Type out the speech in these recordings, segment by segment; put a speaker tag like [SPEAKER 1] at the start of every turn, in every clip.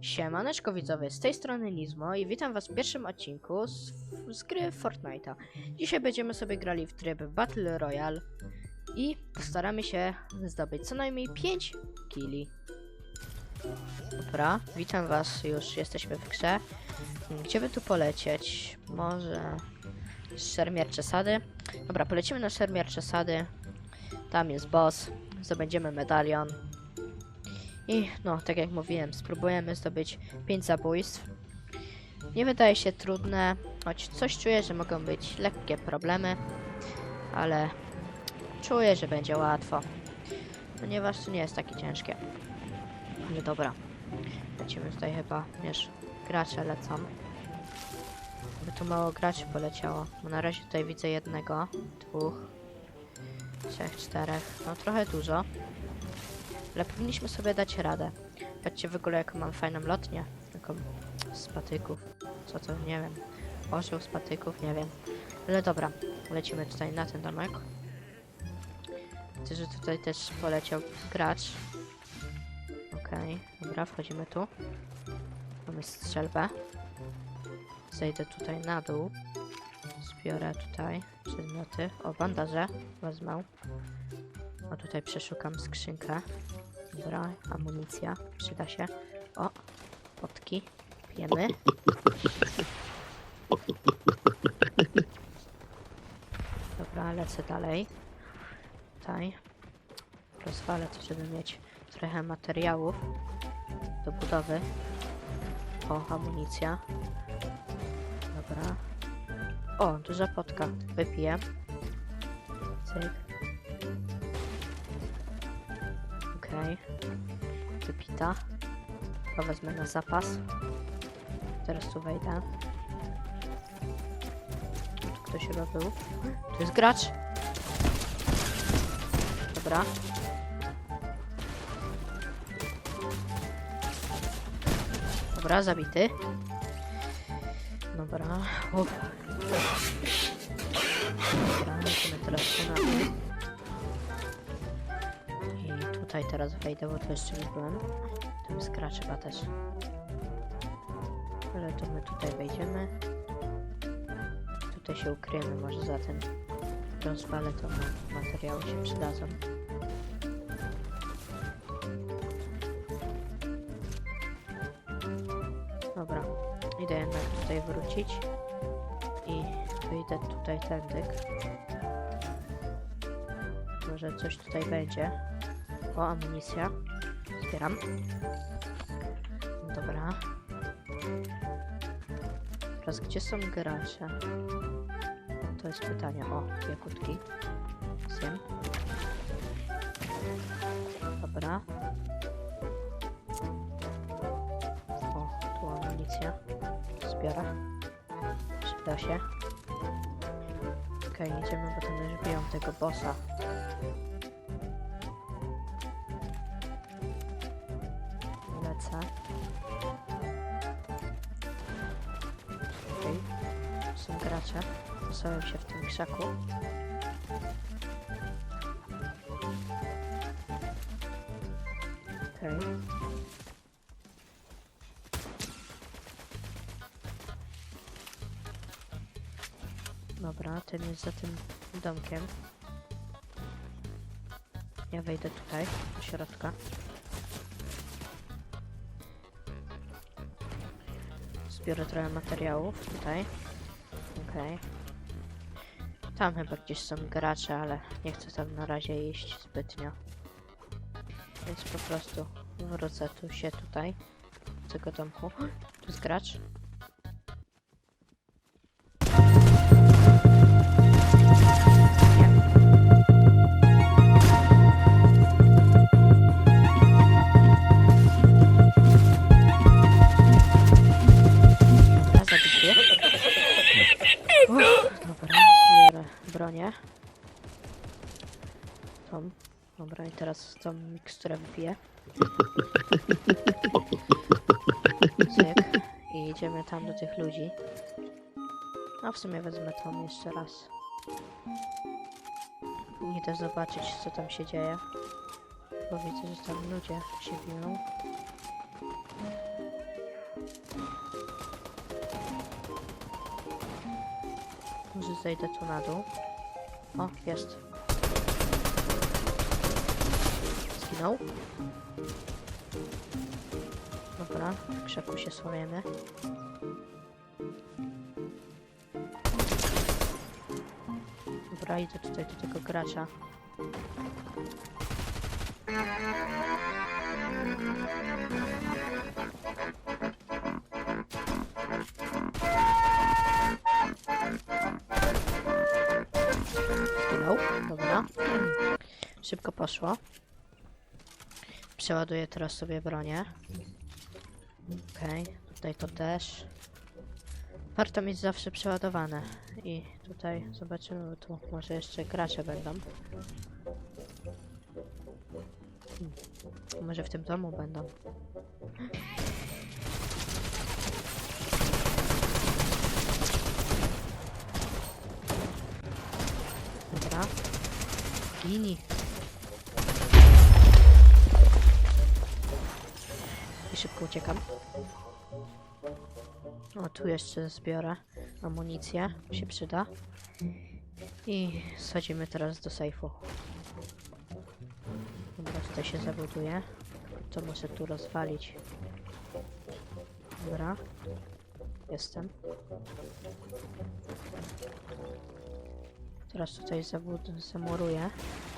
[SPEAKER 1] Siemaneczko widzowie, z tej strony Nizmo i witam was w pierwszym odcinku z, z gry Fortnite'a. Dzisiaj będziemy sobie grali w tryb Battle Royale i postaramy się zdobyć co najmniej 5 killi. Dobra, witam was, już jesteśmy w grze. Gdzie by tu polecieć? Może szermiercze sady? Dobra, polecimy na szermiercze sady. Tam jest boss, zdobędziemy medalion. I no, tak jak mówiłem, spróbujemy zdobyć 5 zabójstw. Nie wydaje się trudne, choć coś czuję, że mogą być lekkie problemy, ale czuję, że będzie łatwo. Ponieważ to nie jest takie ciężkie. Ale dobra. Lecimy tutaj chyba, wiesz, gracze lecą. By tu mało graczy poleciało, bo na razie tutaj widzę jednego, dwóch, trzech, czterech, no trochę dużo. Ale powinniśmy sobie dać radę. Patrzcie w ogóle jaką mam fajną lotnię. Taką z patyków. Co to, nie wiem. Orzeł z patyków, nie wiem. Ale dobra, lecimy tutaj na ten domek. Widzę, że tutaj też poleciał gracz. Okej, dobra, wchodzimy tu. Mamy strzelbę. Zejdę tutaj na dół. Zbiorę tutaj przedmioty. O, bandaże wezmę. O, tutaj przeszukam skrzynkę. Dobra, amunicja. Przyda się. O, potki. Pijemy. Dobra, lecę dalej. Tutaj. Rozwalę to, żeby mieć trochę materiałów do budowy. O, amunicja. Dobra. O, duża potka. Wypiję. Cyk. Okej. Wypita. To wezmę na zapas. Teraz tu wejdę. Tu ktoś chyba był. Tu jest gracz. Dobra. Dobra, zabity. Dobra. Uff. Dobra, lecimy teraz tu teraz wejdę, bo tu jeszcze nie byłem. Tam jest chyba też. Ale to my tutaj wejdziemy. Tutaj się ukryjemy może za tym. Rozwalę to ma- materiały się przydadzą. Dobra, idę jednak tutaj wrócić i wyjdę tutaj tędy. Może coś tutaj będzie. O, amunicja. Zbieram. Dobra. Teraz gdzie są gracze? To jest pytanie. O, jakutki. Zjem. Dobra. O, tu amunicja. Zbiorę. Przyda się. Okej, idziemy, bo tam już biją tego bossa. Gracze. Posają się w tym krzaku. Okej. Dobra, ten jest za tym domkiem. Ja wejdę tutaj, do środka. Zbiorę trochę materiałów tutaj. Okej. Tam chyba gdzieś są gracze, ale nie chcę tam na razie iść zbytnio. Więc po prostu wrócę tu się tutaj. Do tego domku. Tu jest gracz. No i teraz tą miksturę wypiję. Cyk. I idziemy tam do tych ludzi. A w sumie wezmę tą jeszcze raz. Idę zobaczyć, co tam się dzieje. Bo widzę, że tam ludzie się biją. Może zejdę tu na dół. O, jest. Zginął. Dobra, w krzaku się słamiemy. Dobra, idę tutaj do tego gracza. Szybko poszło. Przeładuję teraz sobie bronię. Okej, tutaj to też. Warto mieć zawsze przeładowane. I tutaj zobaczymy, bo tu może jeszcze gracze będą. Hmm. Może w tym domu będą. Dobra. Gini. Szybko uciekam. O, tu jeszcze zbiorę amunicję, się przyda. I sadzimy teraz do sejfu. Dobra, tutaj się zabuduje. To muszę tu rozwalić. Dobra. Jestem. Teraz tutaj zamuruję,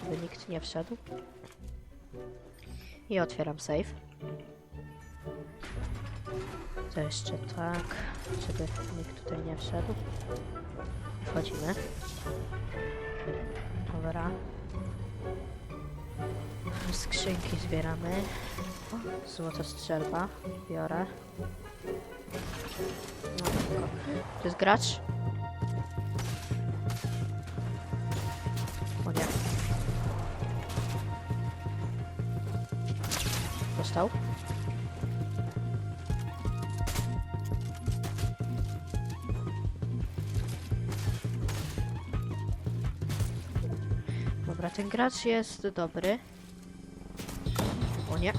[SPEAKER 1] żeby nikt nie wszedł. I otwieram safe. To jeszcze tak, żeby nikt tutaj nie wszedł. Wchodzimy. Dobra. Skrzynki zbieramy. Złota strzelba. Biorę. No, tylko. To jest gracz? O nie. Dostał? Ten gracz jest dobry. O nie.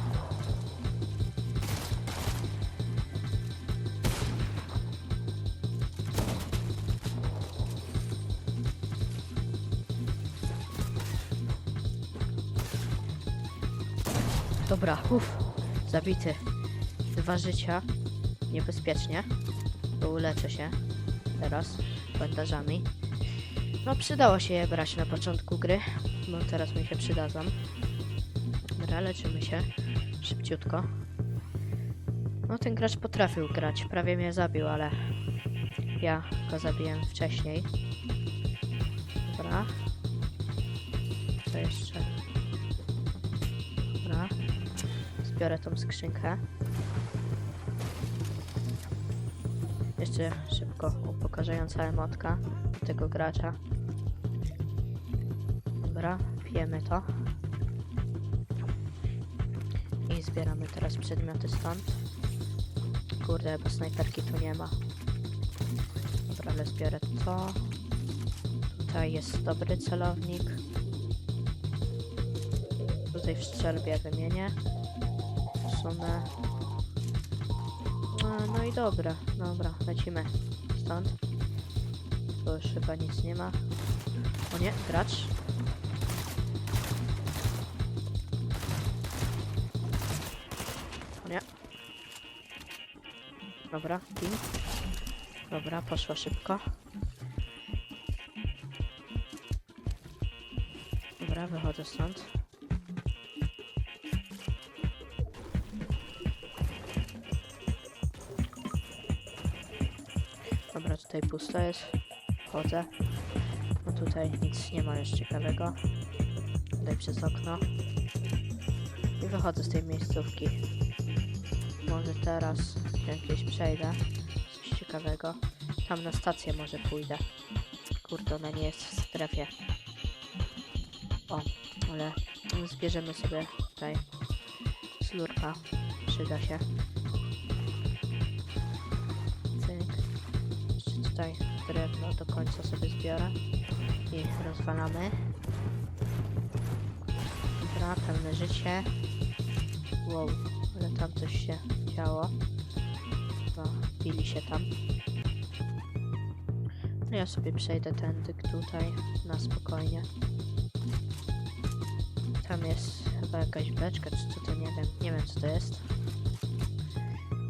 [SPEAKER 1] Dobra, uff, zabity. Dwa życia. Niebezpiecznie. Bo uleczę się teraz bandażami. No przydało się je brać na początku gry, bo teraz mi się przydadzą. Dobra, leczymy się szybciutko. No ten gracz potrafił grać, prawie mnie zabił, ale ja go zabiłem wcześniej. Dobra. Co jeszcze? Dobra. Zbiorę tą skrzynkę. Jeszcze szybko upokarzająca emotka tego gracza. Dobra, pijemy to. I zbieramy teraz przedmioty stąd. Kurde, bo snajperki tu nie ma. Dobra, ale zbiorę to. Tutaj jest dobry celownik. Tutaj w strzelbie wymienię. Usunę. No, no i dobra, dobra, lecimy stąd. Tu już chyba nic nie ma. O nie, gracz. Dobra, ping. Dobra, poszło szybko. Dobra, wychodzę stąd. Dobra, tutaj pusto jest. Wchodzę. No tutaj nic nie ma już ciekawego. Tutaj przez okno. I wychodzę z tej miejscówki. Może teraz gdzieś przejdę. Coś ciekawego. Tam na stację może pójdę. Kurde, ona nie jest w strefie. O, ale zbierzemy sobie tutaj slurpa. Przyda się. Cyk. Jeszcze tutaj drewno do końca sobie zbiorę i rozwalamy. Dobra, pełne życie. Wow, ale tam coś się działo. No, bili się tam. Ja sobie przejdę tędy tutaj na spokojnie. Tam jest chyba jakaś beczka, czy co to nie wiem. Nie wiem co to jest.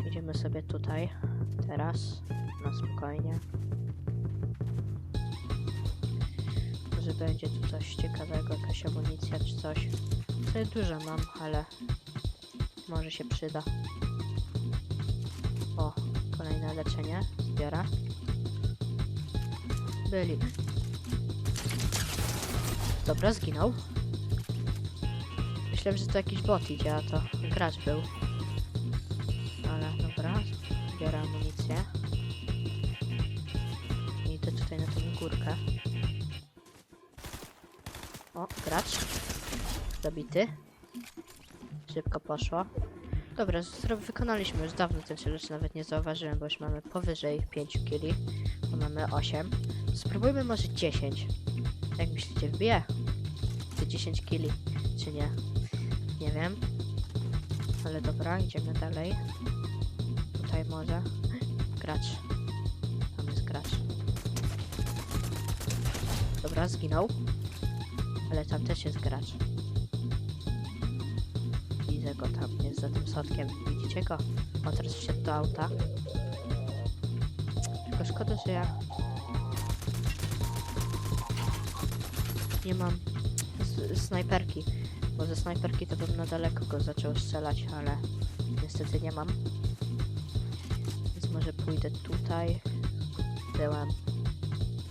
[SPEAKER 1] Idziemy sobie tutaj teraz na spokojnie. Może będzie tu coś ciekawego, jakaś amunicja czy coś. Tutaj dużo mam, ale może się przyda. O, kolejne leczenie zbiorę. Byli. Dobra, zginął. Myślałem, że to jakiś bot idzie, a to gracz był. Ale dobra, biorę amunicję. I idę tutaj na tę górkę. O, gracz. Zabity. Szybko poszło. Dobra, wykonaliśmy już dawno ten challenge, nawet nie zauważyłem, bo już mamy powyżej 5 kili. Bo mamy 8. Spróbujmy może 10. Jak myślicie, wbije? Te 10 kili, czy nie? Nie wiem. Ale dobra, idziemy dalej. Tutaj może. Gracz. Tam jest gracz. Dobra, zginął. Ale tam też jest gracz. Widzę go tam, za tym sodkiem. Widzicie go? O, teraz wsiadł do auta. Tylko szkoda, że ja nie mam snajperki. Bo ze snajperki to bym na daleko go zaczął strzelać, ale niestety nie mam. Więc może pójdę tutaj. Byłem.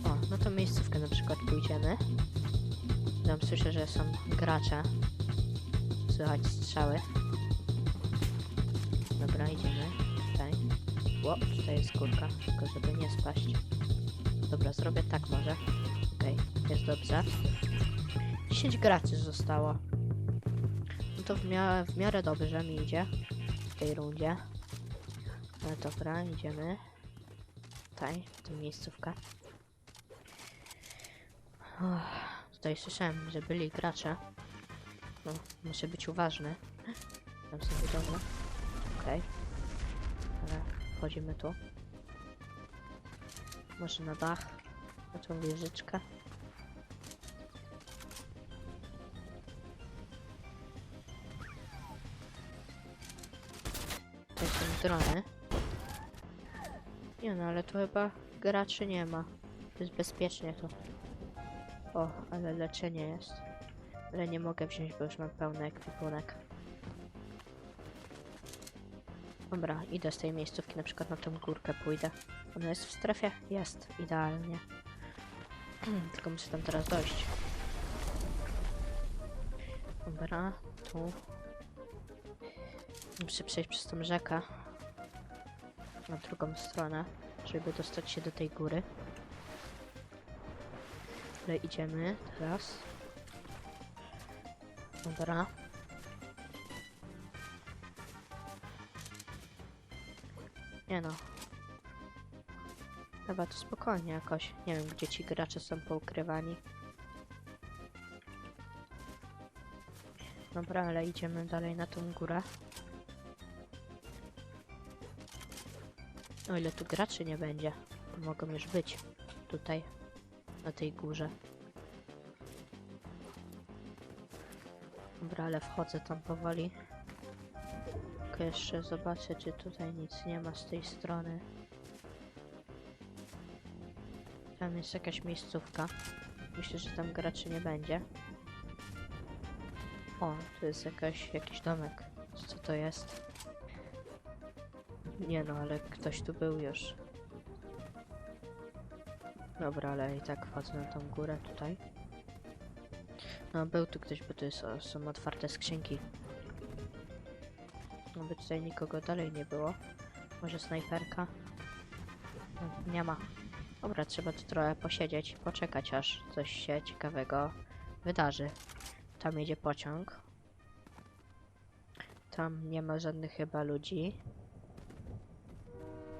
[SPEAKER 1] O, no to miejscówkę na przykład pójdziemy. Tam słyszę, że są gracze. Słychać strzały. Dobra, idziemy. Tutaj. O, tutaj jest górka, tylko żeby nie spaść. Dobra, zrobię tak może. Okej, jest dobrze. 10 graczy zostało. No to w miarę, w miarę dobrze mi idzie w tej rundzie. No dobra, idziemy. Tutaj, w tę miejscówkę. Tutaj słyszałem, że byli gracze. No, muszę być uważny. Tam są budowle. Okej. Ale wchodzimy tu. Może na dach. Na tą wieżyczkę. Tutaj są drony. Nie no, ale tu chyba graczy nie ma. To jest bezpiecznie tu. O, ale leczenie jest. Ale nie mogę wziąć, bo już mam pełny ekwipunek. Dobra, idę z tej miejscówki, na przykład na tą górkę pójdę. Ona jest w strefie? Jest, idealnie. Tylko muszę tam teraz dojść. Dobra, tu. Muszę przejść przez tą rzekę. Na drugą stronę, żeby dostać się do tej góry. Ale idziemy teraz. Dobra. No. Chyba to spokojnie jakoś. Nie wiem, gdzie ci gracze są poukrywani. Dobra, ale idziemy dalej na tą górę. O ile tu graczy nie będzie, to mogą już być tutaj, na tej górze. Dobra, ale wchodzę tam powoli. Jeszcze zobaczę, czy tutaj nic nie ma z tej strony. Tam jest jakaś miejscówka. Myślę, że tam graczy nie będzie. O, tu jest jakaś, jakiś domek. Co to jest? Nie no, ale ktoś tu był już. Dobra, ale i tak wchodzę na tą górę tutaj. No, był tu ktoś, bo tu jest, są otwarte skrzynki. No, by tutaj nikogo dalej nie było. Może snajperka? No, nie ma. Dobra, trzeba tu trochę posiedzieć, poczekać aż coś się ciekawego wydarzy. Tam jedzie pociąg. Tam nie ma żadnych chyba ludzi.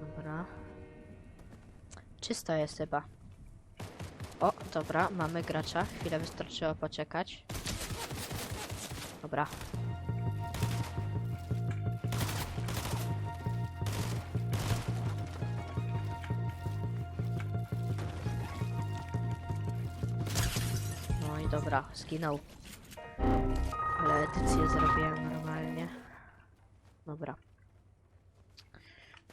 [SPEAKER 1] Dobra. Czysto jest chyba. O, dobra, mamy gracza. Chwilę wystarczyło poczekać. Dobra. Dobra, zginął. Ale edycję zrobiłem normalnie. Dobra.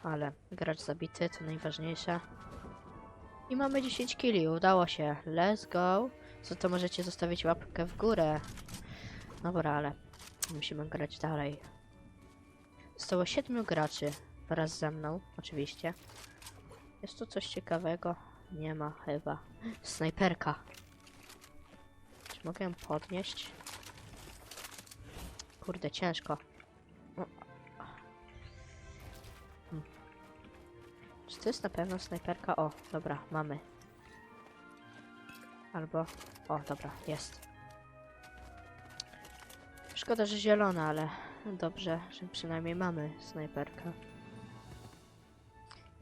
[SPEAKER 1] Ale gracz zabity to najważniejsze. I mamy 10 killi, udało się. Let's go. Co to możecie zostawić łapkę w górę. Dobra, ale musimy grać dalej. Zostało 7 graczy wraz ze mną, oczywiście. Jest tu coś ciekawego? Nie ma chyba. Snajperka. Mogę ją podnieść? Kurde, ciężko. Hmm. Czy to jest na pewno snajperka? O, dobra, mamy. Albo... O, dobra, jest. Szkoda, że zielona, ale dobrze, że przynajmniej mamy snajperkę.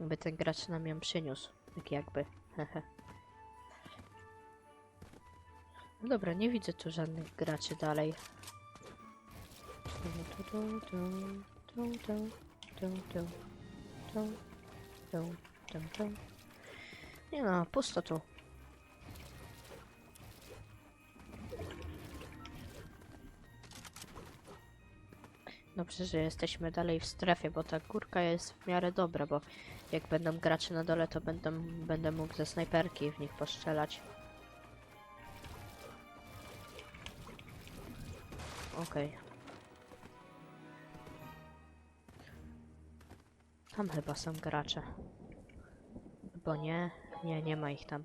[SPEAKER 1] Jakby ten gracz nam ją przyniósł. Tak jakby. Hehe. Dobra, nie widzę tu żadnych graczy dalej. Tu. Nie no, pusto tu. Dobrze, że jesteśmy dalej w strefie, bo ta górka jest w miarę dobra, bo jak będą gracze na dole, to będę mógł ze snajperki w nich postrzelać. Okej. Tam chyba są gracze. Bo nie, nie, nie ma ich tam.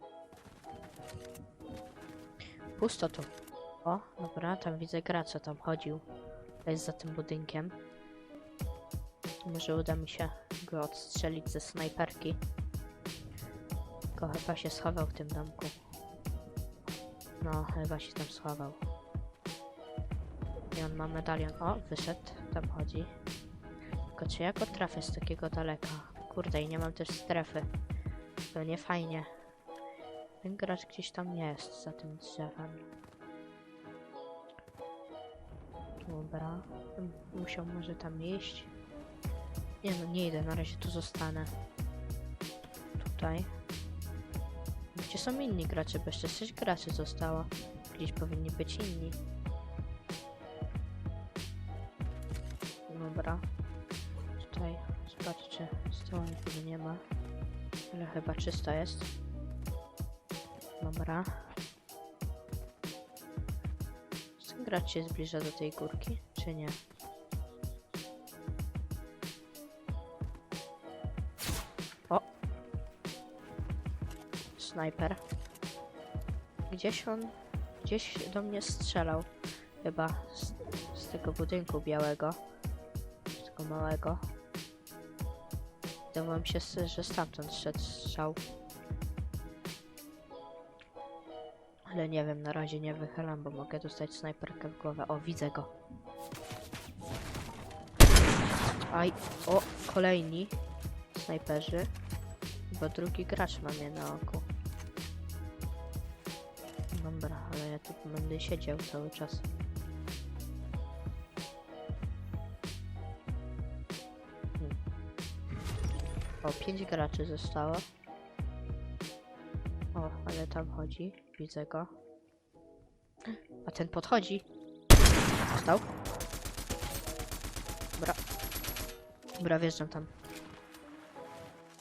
[SPEAKER 1] Pusto tu. O, dobra, tam widzę gracza, tam chodził. To jest za tym budynkiem. Może uda mi się go odstrzelić ze snajperki. Tylko chyba się schował w tym domku. No, chyba się tam schował. I on ma medalion. O, wyszedł, tam chodzi. Tylko czy ja go trafię z takiego daleka? Kurde, i nie mam też strefy. To nie fajnie. Ten gracz gdzieś tam jest, za tym drzewem. Dobra. Musiał może tam iść. Nie no, nie idę, na razie tu zostanę. Tutaj. Gdzie są inni gracze? Bo jeszcze 6 graczy zostało. Gdzieś powinni być inni. Dobra. Tutaj sprawdź, czy z tyłu nikogo nie ma. Ale chyba czysto jest. Dobra. Gracz się zbliża do tej górki, czy nie? O! Snajper. Gdzieś on... Gdzieś do mnie strzelał. Chyba z, z tego budynku białego. Małego. Wydawało mi się, że stamtąd szedł strzał. Ale nie wiem, na razie nie wychylam, bo mogę dostać snajperkę w głowę. O, widzę go. Aj, o, kolejni snajperzy. Bo drugi gracz ma mnie na oku. Dobra, ale ja tu będę siedział cały czas. O, pięć graczy zostało. O, ale tam chodzi. Widzę go. A ten podchodzi. Stał. Dobra. Dobra, wjeżdżam tam.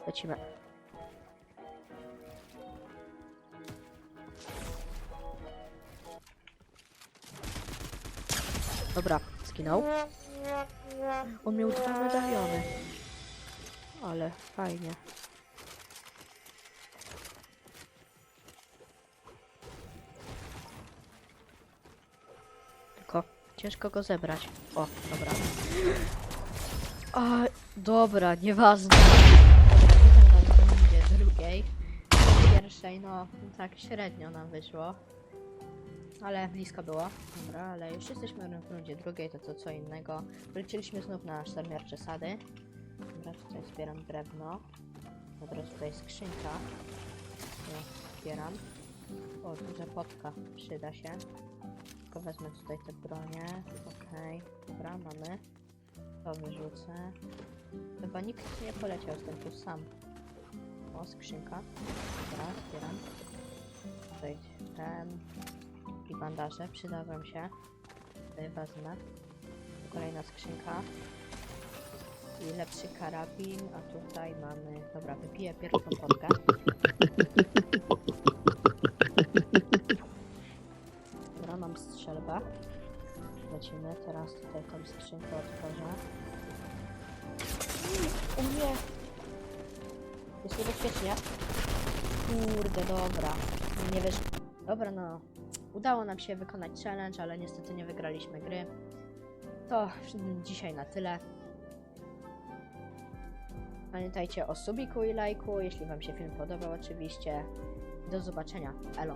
[SPEAKER 1] Lecimy. Dobra, skinął. On miał dwa medaliony. Ale fajnie. Tylko ciężko go zebrać. O, dobra. A, dobra, nieważne. W rundzie drugiej. Pierwszej, no, tak średnio nam wyszło. Ale blisko było. Dobra, ale już jesteśmy w rundzie drugiej, to co, co innego. Wróciliśmy znów na szermiercze sady. Dobra, tutaj zbieram drewno. Dobra, tutaj skrzynka. Ja zbieram. O, duża potka. Przyda się. Tylko wezmę tutaj te bronie. Okej, dobra, mamy. To wyrzucę. Chyba nikt nie poleciał, jestem tu sam. O, skrzynka. Dobra, zbieram. Tutaj ten. I bandaże, przyda wam się. Tutaj wezmę. Kolejna skrzynka. I lepszy karabin, a tutaj mamy... Dobra, wypiję pierwszą potkę. Dobra, mam strzelbę. Lecimy, teraz tutaj tą skrzynkę otworzę. O nie! Jest niebezpiecznie. Kurde, dobra. Nie wiesz. Dobra, no. Udało nam się wykonać challenge, ale niestety nie wygraliśmy gry. To dzisiaj na tyle. Pamiętajcie o subiku i lajku, jeśli Wam się film podobał oczywiście. Do zobaczenia. Elo.